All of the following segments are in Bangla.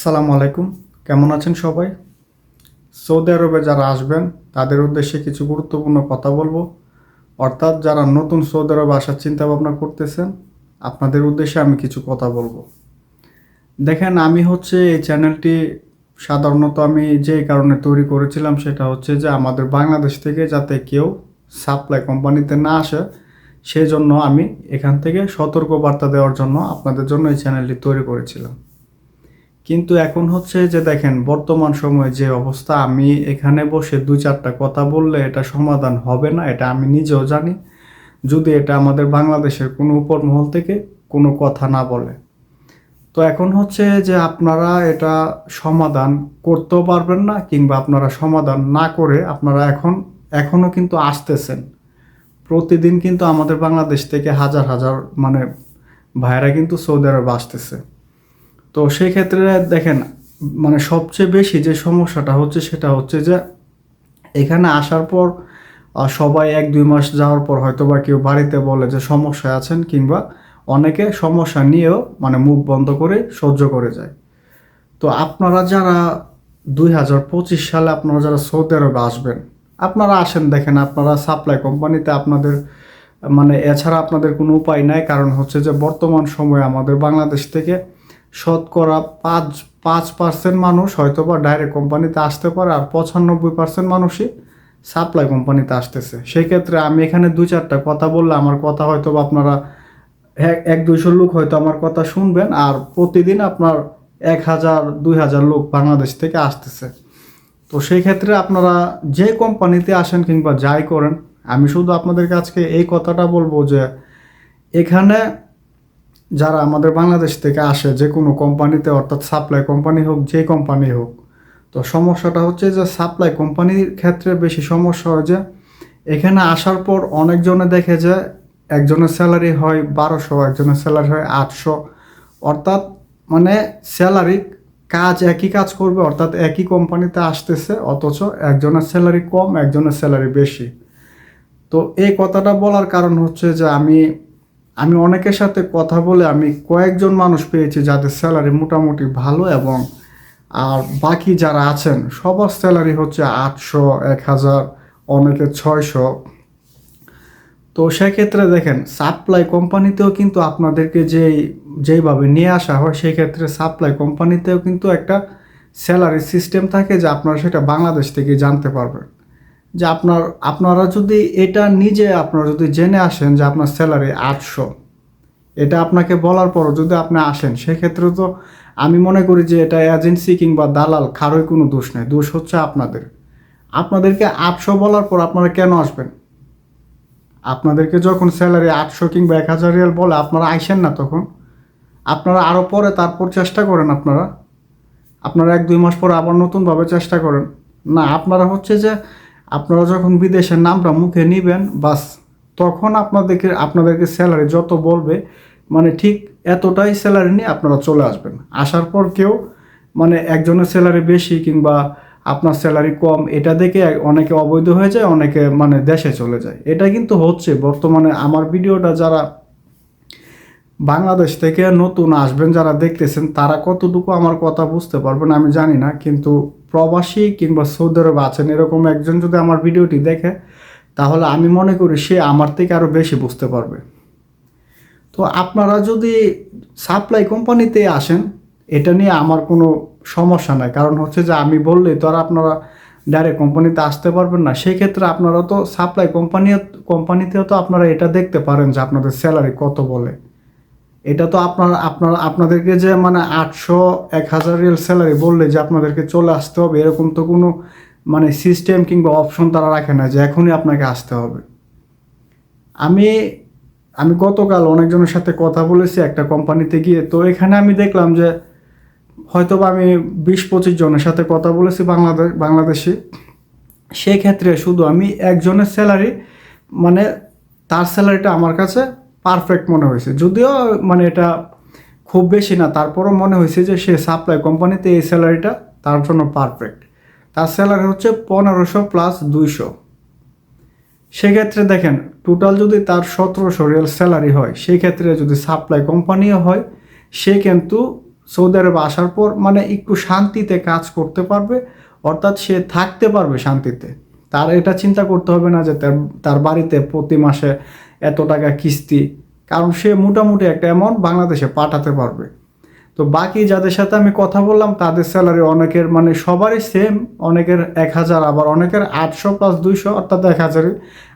আসসালামু আলাইকুম। কেমন আছেন সবাই? সৌদি আরবে যারা আসবেন, তাদের উদ্দেশ্যে কিছু গুরুত্বপূর্ণ কথা বলব। অর্থাৎ যারা নতুন সৌদি আরবে আসার চিন্তা ভাবনা করতেছেন, আপনাদের উদ্দেশ্যে আমি কিছু কথা বলব। দেখেন, আমি হচ্ছে এই চ্যানেলটি সাধারণত আমি যে কারণে তৈরি করেছিলাম, সেটা হচ্ছে যে আমাদের বাংলাদেশ থেকে যাতে কেউ সাপ্লাই কোম্পানিতে না আসে সেই জন্য আমি এখান থেকে সতর্ক বার্তা দেওয়ার জন্য আপনাদের জন্য এই চ্যানেলটি তৈরি করেছিলাম। কিন্তু এখন হচ্ছে যে দেখেন, বর্তমান সময়ে যে অবস্থা, আমি এখানে বসে দু চারটা কথা বললে এটা সমাধান হবে না, এটা আমি নিজেও জানি। যদি এটা আমাদের বাংলাদেশের কোনো উপর মহল থেকে কোনো কথা না বলে। তো এখন হচ্ছে যে আপনারা এটা সমাধান করতেও পারবেন না, কিংবা আপনারা সমাধান না করে আপনারা এখন এখনও কিন্তু আসতেছেন। প্রতিদিন কিন্তু আমাদের বাংলাদেশ থেকে হাজার হাজার মানে ভাইরা কিন্তু সৌদি আরবে আসতেছে। তো সেই ক্ষেত্রে দেখেন মানে সবচেয়ে বেশি যে সমস্যাটা হচ্ছে সেটা হচ্ছে যে এখানে আসার পর সবাই এক দুই মাস যাওয়ার পর হয়তো বা কেউ বাড়িতে বলে যে সমস্যায় আছেন কিংবা অনেকে সমস্যা নিয়েও মানে মুখ বন্ধ করে সহ্য করে যায়। তো আপনারা যারা দুই হাজার পঁচিশ সালে আপনারা যারা সৌদি আরবে আসবেন, আপনারা আসেন দেখেন, আপনারা সাপ্লাই কোম্পানিতে আপনাদের মানে এছাড়া আপনাদের কোনো উপায় নাই। কারণ হচ্ছে যে বর্তমান সময়ে আমাদের বাংলাদেশ থেকে শতকরা পাঁচ পাঁচ পার্সেন্ট মানুষ হয়তো বা ডাইরেক্ট কোম্পানিতে আসতে পারে আর পঁচানব্বই পার্সেন্ট মানুষই সাপ্লাই কোম্পানিতে আসতেছে। সেই ক্ষেত্রে আমি এখানে দুই চারটা কথা বললে আমার কথা হয়তো বা আপনারা এক- দুইশো লোক হয়তো আমার কথা শুনবেন আর প্রতিদিন আপনার এক হাজার, দুই হাজার লোক বাংলাদেশ থেকে আসতেছে। তো সেই ক্ষেত্রে আপনারা যে কোম্পানিতে আসেন কিংবা যাই করেন, আমি শুধু আপনাদের কাছকে এই কথাটা বলব যে এখানে যারা আমাদের বাংলাদেশ থেকে আসে যে কোনো কোম্পানিতে অর্থাৎ সাপ্লাই কোম্পানি হোক, যে কোম্পানি হোক, তো সমস্যাটা হচ্ছে যে সাপ্লাই কোম্পানির ক্ষেত্রে বেশি সমস্যা হয় যে এখানে আসার পর অনেকজনে দেখে যে একজনের স্যালারি হয় বারোশো, একজনের স্যালারি হয় আটশো। অর্থাৎ মানে স্যালারি কাজ একই কাজ করবে, অর্থাৎ একই কোম্পানিতে আসতেছে, অথচ একজনের স্যালারি কম, একজনের স্যালারি বেশি। তো এই কথাটা বলার কারণ হচ্ছে যে আমি আমি অনেকের সাথে কথা বলে আমি কয়েকজন মানুষ পেয়েছি যাদের স্যালারি মোটামুটি ভালো এবং আর বাকি যারা আছেন, সবার স্যালারি হচ্ছে আটশো এক হাজার অনেকে ছয়শো। তো সেক্ষেত্রে দেখেন সাপ্লাই কোম্পানিতেও কিন্তু আপনাদেরকে যেই, যেইভাবে নিয়ে আসা হয় সেই ক্ষেত্রে সাপ্লাই কোম্পানিতেও কিন্তু একটা স্যালারি সিস্টেম থাকে যে আপনারা সেটা বাংলাদেশ থেকে জানতে পারবেন। যে আপনার, আপনারা যদি এটা নিজে আপনারা যদি জেনে আসেন যে আপনার স্যালারি আটশো, এটা আপনাকে বলার পরও যদি আপনি আসেন, সেক্ষেত্রে তো আমি মনে করি যে এটা এজেন্সি কিংবা দালাল কারোই কোনো দোষ নেই, দোষ হচ্ছে আপনাদের। আপনাদেরকে আটশো বলার পর আপনারা কেন আসবেন? আপনাদেরকে যখন স্যালারি আটশো কিংবা এক হাজার রিয়াল বলে, আপনারা আইসেন না তখন? আপনারা আরও পরে তারপর চেষ্টা করেন আপনারা? আপনারা এক দুই মাস পরে আবার নতুনভাবে চেষ্টা করেন? না, আপনারা হচ্ছে যে আপনারা যখন বিদেশের নামটা মুখে নিবেন, বাস তখন আপনাদেরকে আপনাদেরকে স্যালারি যত বলবে মানে ঠিক এতটাই স্যালারি নিয়ে আপনারা চলে আসবেন। আসার পর কেউ মানে একজনের স্যালারি বেশি কিংবা আপনার স্যালারি কম, এটা দেখে অনেকে অবৈধ হয়ে যায়, অনেকে মানে দেশে চলে যায়। এটা কিন্তু হচ্ছে, বর্তমানে আমার ভিডিওটা যারা বাংলাদেশ থেকে নতুন আসবেন, যারা দেখতেছেন, তারা কতটুকু আমার কথা বুঝতে পারবেন আমি জানি না, কিন্তু প্রবাসী কিংবা সৌদি আরবে আছেন, এরকম একজন যদি আমার ভিডিওটি দেখে, তাহলে আমি মনে করি সে আমার থেকে আরও বেশি বুঝতে পারবে। তো আপনারা যদি সাপ্লাই কোম্পানিতে আসেন, এটা নিয়ে আমার কোনো সমস্যা নাই। কারণ হচ্ছে যে আমি বললেই তো আর আপনারা ডাইরেক্ট কোম্পানিতে আসতে পারবেন না। সেই ক্ষেত্রে আপনারা তো সাপ্লাই কোম্পানি কোম্পানিতেও তো আপনারা এটা দেখতে পারেন যে আপনাদের স্যালারি কত বলে। এটা তো আপনার আপনার, আপনাদেরকে যে মানে আটশো, এক হাজার রিয়াল স্যালারি বললে যে আপনাদেরকে চলে আসতে হবে, এরকম তো কোনো মানে সিস্টেম কিংবা অপশন তারা রাখে না যে এখনই আপনাকে আসতে হবে। আমি আমি গতকাল অনেকজনের সাথে কথা বলেছি একটা কোম্পানিতে গিয়ে, তো এখানে আমি দেখলাম যে হয়তো বা আমি বিশ, পঁচিশ জনের সাথে কথা বলেছি বাংলাদেশ বাংলাদেশি। সেক্ষেত্রে শুধু আমি একজনের স্যালারি মানে তার স্যালারিটা আমার কাছে পারফেক্ট মনে হয়েছে। যদিও মানে এটা খুব বেশি না, তারপরও মনে হয়েছে যে সে সাপ্লাই কোম্পানিতে এই স্যালারিটা তার জন্য পারফেক্ট তার স্যালারি হচ্ছে পনেরোশো প্লাস দুইশো। সেক্ষেত্রে দেখেন টোটাল যদি তার সতেরোশো রিয়াল স্যালারি হয় সেই ক্ষেত্রে যদি সাপ্লাই কোম্পানিও হয়, সে কিন্তু সৌদি আরবে আসার পর মানে একটু শান্তিতে কাজ করতে পারবে, অর্থাৎ সে থাকতে পারবে শান্তিতে। তার এটা চিন্তা করতে হবে না যে তার তার বাড়িতে প্রতি মাসে এত টাকা কিস্তি। কারণ সে মোটামুটি একটা অ্যামাউন্ট বাংলাদেশে পাঠাতে পারবে। তো বাকি যাদের সাথে আমি কথা বললাম, তাদের স্যালারি অনেকের মানে সবারই সেম অনেকের এক হাজার, আবার অনেকের আটশো প্লাস দুইশো, অর্থাৎ এক হাজারে।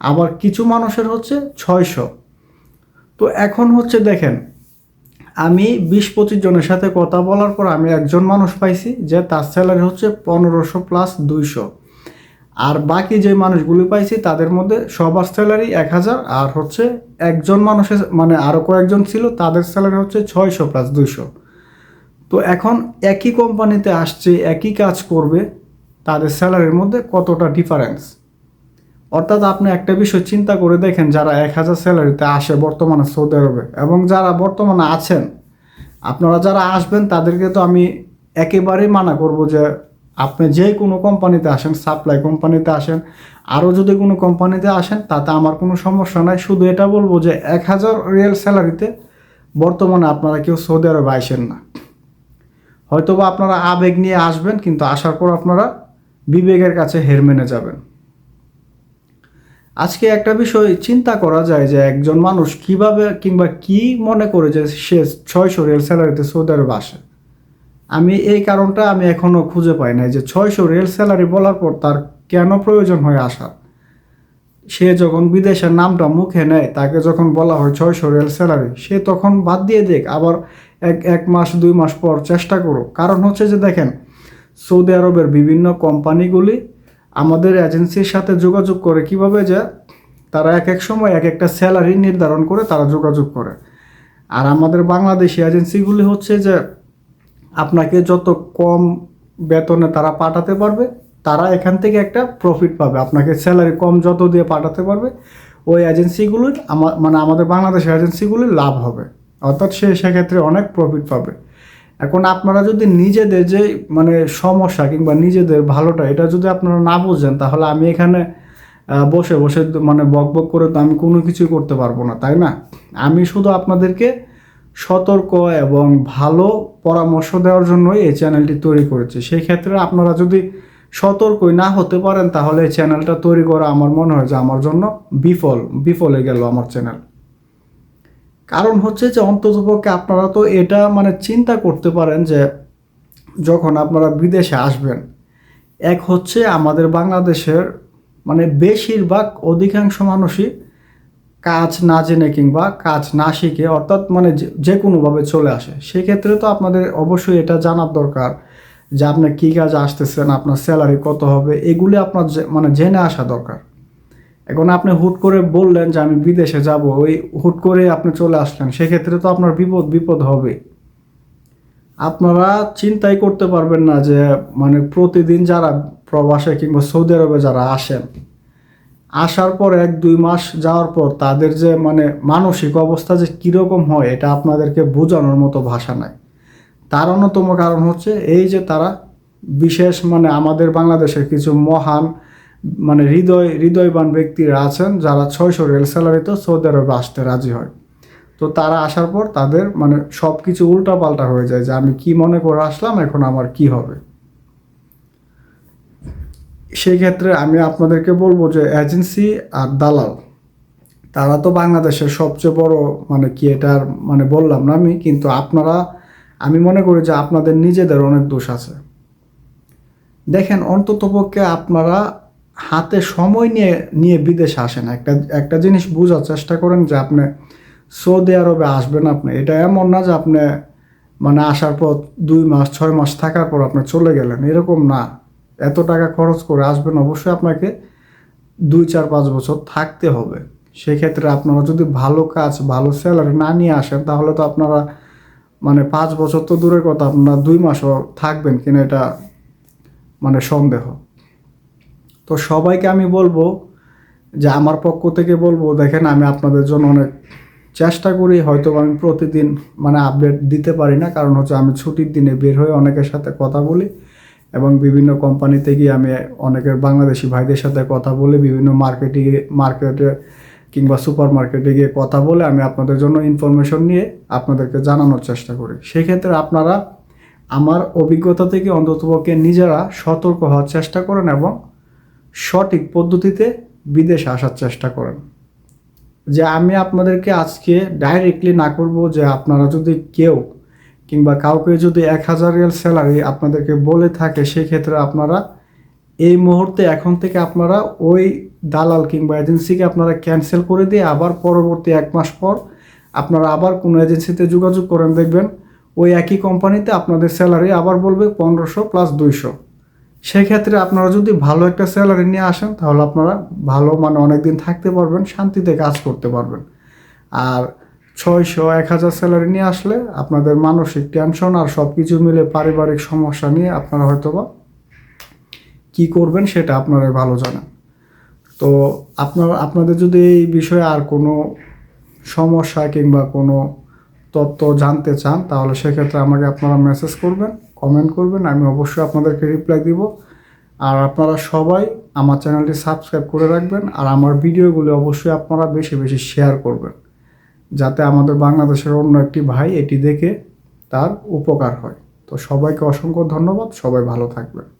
আবার কিছু মানুষের হচ্ছে ছয়শো। তো এখন হচ্ছে দেখেন, আমি বিশ পঁচিশ জনের সাথে কথা বলার পর আমি একজন মানুষ পাইছি, যে তার স্যালারি হচ্ছে পনেরোশো প্লাস দুইশো। আর বাকি যে মানুষগুলি পাইছি, তাদের মধ্যে সবার স্যালারি এক হাজার, আর হচ্ছে একজন মানুষের মানে আরও কয়েকজন ছিল, তাদের স্যালারি হচ্ছে ছয়শো প্লাস দুইশো। তো এখন একই কোম্পানিতে আসছে, একই কাজ করবে, তাদের স্যালারির মধ্যে কতটা ডিফারেন্স অর্থাৎ আপনি একটা বিষয় চিন্তা করে দেখেন, যারা এক হাজার স্যালারিতে আসে বর্তমানে সৌদি আরবে, এবং যারা বর্তমানে আছেন, আপনারা যারা আসবেন, তাদেরকে তো আমি একেবারেই মানা করব যে আপনি যে কোনো কোম্পানিতে আসেন সাপ্লাই কোম্পানিতে আসেন আরও যদি কোনো কোম্পানিতে আসেন, তাতে আমার কোনো সমস্যা নাই। শুধু এটা বলব যে এক হাজার রিয়েল স্যালারিতে বর্তমানে আপনারা কেউ সৌদি আরবে আসেন না। হয়তোবা আপনারা আবেগ নিয়ে আসবেন, কিন্তু আসার পর আপনারা বিবেকের কাছে হের মেনে যাবেন। আজকে একটা বিষয় চিন্তা করা যায় যে একজন মানুষ কীভাবে কিংবা কি মনে করে যে সে ছয়শো রিয়েল স্যালারিতে সৌদি আরবে আসে। আমি এই কারণটা আমি এখনও খুঁজে পাই নাই যে ছয়শো রেল স্যালারি বলার পর তার কেন প্রয়োজন হয় আসার? সে যখন বিদেশের নামটা মুখে নেয়, তাকে যখন বলা হয় ছয়শো রেল স্যালারি, সে তখন বাদ দিয়ে দেখ, আবার এক এক মাস, দুই মাস পর চেষ্টা করো। কারণ হচ্ছে যে দেখেন, সৌদি আরবের বিভিন্ন কোম্পানিগুলি আমাদের এজেন্সির সাথে যোগাযোগ করে কীভাবে যে তারা এক এক সময় এক একটা স্যালারি নির্ধারণ করে তারা যোগাযোগ করে। আর আমাদের বাংলাদেশি এজেন্সিগুলি হচ্ছে যে আপনাকে যত কম বেতনে তারা পাঠাতে পারবে, তারা এখান থেকে একটা প্রফিট পাবে। আপনাকে স্যালারি কম যত দিয়ে পাঠাতে পারবে, ওই এজেন্সিগুলির আমার মানে আমাদের বাংলাদেশের এজেন্সিগুলির লাভ হবে। অর্থাৎ সে সেক্ষেত্রে অনেক প্রফিট পাবে। এখন আপনারা যদি নিজেদের যে মানে সমস্যা কিংবা নিজেদের ভালোটা, এটা যদি আপনারা না বুঝেন, তাহলে আমি এখানে বসে বসে মানে বক বক করে তো আমি কোনো কিছুই করতে পারব না, তাই না? আমি শুধু আপনাদেরকে সতর্ক এবং ভালো পরামর্শ দেওয়ার জন্যই এই চ্যানেলটি তৈরি করেছি। সেই ক্ষেত্রে আপনারা যদি সতর্কই না হতে পারেন, তাহলে এই চ্যানেলটা তৈরি করা আমার মনে হয় যে আমার জন্য বিফল, বিফলে গেল আমার চ্যানেল। কারণ হচ্ছে যে অন্ততপক্ষে আপনারা তো এটা মানে চিন্তা করতে পারেন যে যখন আপনারা বিদেশে আসবেন, এক হচ্ছে আমাদের বাংলাদেশের মানে বেশিরভাগ অধিকাংশ মানুষই কাজ না জেনে কিংবা কাজ না শিখে অর্থাৎ মানে যে- কোনোভাবে চলে আসে, সেক্ষেত্রে তো আপনাদের অবশ্যই এটা জানার দরকার যে আপনি কী কাজ আসতেছেন, আপনার স্যালারি কত হবে, এগুলি আপনার মানে জেনে আসা দরকার। এখন আপনি হুট করে বললেন যে আমি বিদেশে যাব, ওই হুট করে আপনি চলে আসলেন, সেক্ষেত্রে তো আপনার বিপদ বিপদ হবে। আপনারা চিন্তাই করতে পারবেন না যে মানে প্রতিদিন যারা প্রবাসে কিংবা সৌদি আরবে যারা আসেন আসার পর এক, দুই মাস যাওয়ার পর তাদের যে মানে মানসিক অবস্থা যে কীরকম হয়, এটা আপনাদেরকে বোঝানোর মতো ভাষা নাই। তার অন্যতম কারণ হচ্ছে এই যে তারা বিশেষ মানে আমাদের বাংলাদেশের কিছু মহান মানে হৃদয়, হৃদয়বান ব্যক্তিরা আছেন, যারা ছয়শো রেল স্যালারিতে সৌদি আরবে আসতে রাজি হয়। তো তারা আসার পর তাদের মানে সব কিছু উল্টাপাল্টা হয়ে যায় যে আমি কি মনে করে আসলাম, এখন আমার কি হবে? সেই ক্ষেত্রে আমি আপনাদেরকে বলব যে এজেন্সি আর দালাল, তারা তো বাংলাদেশের সবচেয়ে বড় মানে কি এটার মানে বললাম না আমি, কিন্তু আপনারা, আমি মনে করি যে আপনাদের নিজেদের অনেক দোষ আছে। দেখেন অন্ততপক্ষে আপনারা হাতে সময় নিয়ে নিয়ে বিদেশে আসেন। একটা একটা জিনিস বোঝার চেষ্টা করেন যে আপনি সৌদি আরবে আসবেন আপনি। এটা এমন না যে আপনি মানে আসার পর দুই মাস, ছয় মাস থাকার পর আপনি চলে গেলেন, এরকম না। এত টাকা খরচ করে আসবেন, অবশ্যই আপনাকে দুই, চার, পাঁচ বছর থাকতে হবে। সেক্ষেত্রে আপনারা যদি ভালো কাজ, ভালো স্যালারি না নিয়ে আসেন, তাহলে তো আপনারা মানে পাঁচ বছর তো দূরের কথা, আপনারা দুই মাসও থাকবেন কিনা এটা মানে সন্দেহ। তো সবাইকে আমি বলব যে, আমার পক্ষ থেকে বলব, দেখেন আমি আপনাদের জন্য অনেক চেষ্টা করি, হয়তো আমি প্রতিদিন মানে আপডেট দিতে পারি না, কারণ হচ্ছে আমি ছুটির দিনে বের হয়ে অনেকের সাথে কথা বলি। এবং বিভিন্ন কোম্পানিতে গিয়ে আমি অনেকের বাংলাদেশি ভাইদের সাথে কথা বলে বিভিন্ন মার্কেটে মার্কেটে কিংবা সুপার মার্কেটে গিয়ে কথা বলে আমি আপনাদের জন্য ইনফরমেশন নিয়ে আপনাদেরকে জানানোর চেষ্টা করি। সেক্ষেত্রে আপনারা আমার অভিজ্ঞতা থেকে অন্ততপক্ষে নিজেরা সতর্ক হওয়ার চেষ্টা করেন এবং সঠিক পদ্ধতিতে বিদেশে আসার চেষ্টা করেন। যে আমি আপনাদেরকে আজকে ডাইরেক্টলি না করব যে আপনারা যদি কেউ কিংবা কাউকে যদি এক হাজার রিয়াল স্যালারি আপনাদেরকে বলে থাকে, সেক্ষেত্রে আপনারা এই মুহূর্তে এখন থেকে আপনারা ওই দালাল কিংবা এজেন্সিকে আপনারা ক্যান্সেল করে দিয়ে আবার পরবর্তী এক মাস পর আপনারা আবার কোনো এজেন্সিতে যোগাযোগ করেন। দেখবেন ওই একই কোম্পানিতে আপনাদের স্যালারি আবার বলবে পনেরোশো প্লাস দুইশো। সেক্ষেত্রে আপনারা যদি ভালো একটা স্যালারি নিয়ে আসেন, তাহলে আপনারা ভালো মানে অনেক দিন থাকতে পারবেন, শান্তিতে কাজ করতে পারবেন। আর ছয়শো, এক হাজার স্যালারি নিয়ে আসলে আপনাদের মানসিক টেনশন আর সব কিছু মিলে পারিবারিক সমস্যা নিয়ে আপনারা হয়তোবা কি করবেন সেটা আপনারাই ভালো জানেন। তো আপনার, আপনাদের যদি এই বিষয়ে আর কোনো সমস্যা কিংবা কোনো তথ্য জানতে চান, তাহলে সেক্ষেত্রে আমাকে আপনারা মেসেজ করবেন কমেন্ট করবেন, আমি অবশ্যই আপনাদেরকে রিপ্লাই দিব। আর আপনারা সবাই আমার চ্যানেলটি সাবস্ক্রাইব করে রাখবেন, আর আমার ভিডিওগুলো অবশ্যই আপনারা বেশি বেশি শেয়ার করবেন। যাতে আমাদের বাংলাদেশের অন্য একটি ভাই এটি দেখে তার উপকার হয়। তো সবাইকে অসংখ্য ধন্যবাদ, সবাই ভালো থাকবেন।